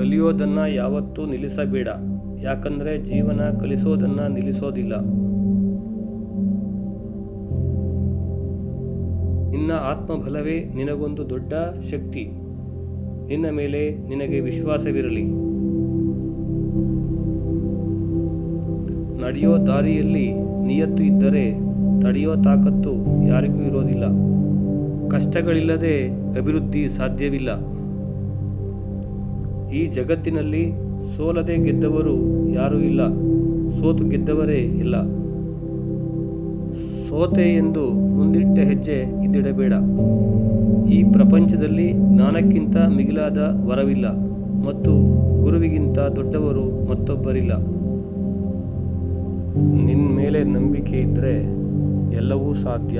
ಕಲಿಯೋದನ್ನು ಯಾವತ್ತೂ ನಿಲ್ಲಿಸಬೇಡ. ಯಾಕಂದರೆ ಜೀವನ ಕಲಿಸೋದನ್ನು ನಿಲ್ಲಿಸೋದಿಲ್ಲ. ನಿನ್ನ ಆತ್ಮಬಲವೇ ನಿನಗೊಂದು ದೊಡ್ಡ ಶಕ್ತಿ. ನಿನ್ನ ಮೇಲೆ ನಿನಗೆ ವಿಶ್ವಾಸವಿರಲಿ. ನಡೆಯೋ ದಾರಿಯಲ್ಲಿ ನಿಯತ್ತು ಇದ್ದರೆ ತಡೆಯೋ ತಾಕತ್ತು ಯಾರಿಗೂ ಇರೋದಿಲ್ಲ. ಕಷ್ಟಗಳಿಲ್ಲದೆ ಅಭಿವೃದ್ಧಿ ಸಾಧ್ಯವಿಲ್ಲ. ಈ ಜಗತ್ತಿನಲ್ಲಿ ಸೋಲದೆ ಗೆದ್ದವರು ಯಾರೂ ಇಲ್ಲ, ಸೋತು ಗೆದ್ದವರೇ ಇಲ್ಲ. ಸೋತೆ ಎಂದು ಮುಂದಿಟ್ಟ ಹೆಜ್ಜೆ ಇದ್ದಿಡಬೇಡ. ಈ ಪ್ರಪಂಚದಲ್ಲಿ ಜ್ಞಾನಕ್ಕಿಂತ ಮಿಗಿಲಾದ ವರವಿಲ್ಲ ಮತ್ತು ಗುರುವಿಗಿಂತ ದೊಡ್ಡವರು ಮತ್ತೊಬ್ಬರಿಲ್ಲ. ನಿನ್ನ ಮೇಲೆ ನಂಬಿಕೆ ಇದ್ದರೆ ಎಲ್ಲವೂ ಸಾಧ್ಯ.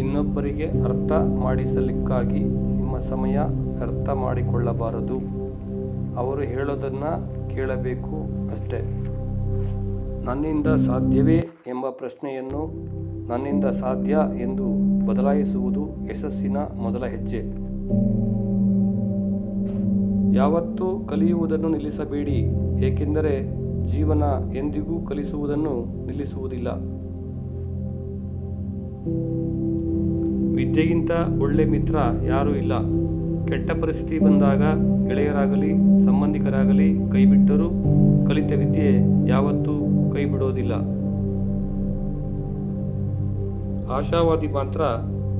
ಇನ್ನೊಬ್ಬರಿಗೆ ಅರ್ಥ ಮಾಡಿಸಲಿಕ್ಕಾಗಿ ನಿಮ್ಮ ಸಮಯ ವ್ಯರ್ಥ ಮಾಡಿಕೊಳ್ಳಬಾರದು. ಅವರು ಹೇಳೋದನ್ನು ಕೇಳಬೇಕು ಅಷ್ಟೇ. ನನ್ನಿಂದ ಸಾಧ್ಯವೇ ಎಂಬ ಪ್ರಶ್ನೆಯನ್ನು ನನ್ನಿಂದ ಸಾಧ್ಯ ಎಂದು ಬದಲಾಯಿಸುವುದು ಯಶಸ್ಸಿನ ಮೊದಲ ಹೆಜ್ಜೆ. ಯಾವತ್ತೂ ಕಲಿಯುವುದನ್ನು ನಿಲ್ಲಿಸಬೇಡಿ, ಏಕೆಂದರೆ ಜೀವನ ಎಂದಿಗೂ ಕಲಿಸುವುದನ್ನು ನಿಲ್ಲಿಸುವುದಿಲ್ಲ. ವಿದ್ಯೆಗಿಂತ ಒಳ್ಳೆ ಮಿತ್ರ ಯಾರೂ ಇಲ್ಲ. ಕೆಟ್ಟ ಪರಿಸ್ಥಿತಿ ಬಂದಾಗ ಗೆಳೆಯರಾಗಲಿ, ಸಂಬಂಧಿಕರಾಗಲಿ ಕೈಬಿಟ್ಟರೂ ಕಲಿತ ವಿದ್ಯೆ ಯಾವತ್ತೂ ಕೈಬಿಡೋದಿಲ್ಲ ಆಶಾವಾದಿ ಮಾತ್ರ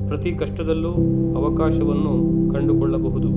ಪ್ರತಿ ಕಷ್ಟದಲ್ಲೂ ಅವಕಾಶವನ್ನು ಕಂಡುಕೊಳ್ಳಬಹುದು.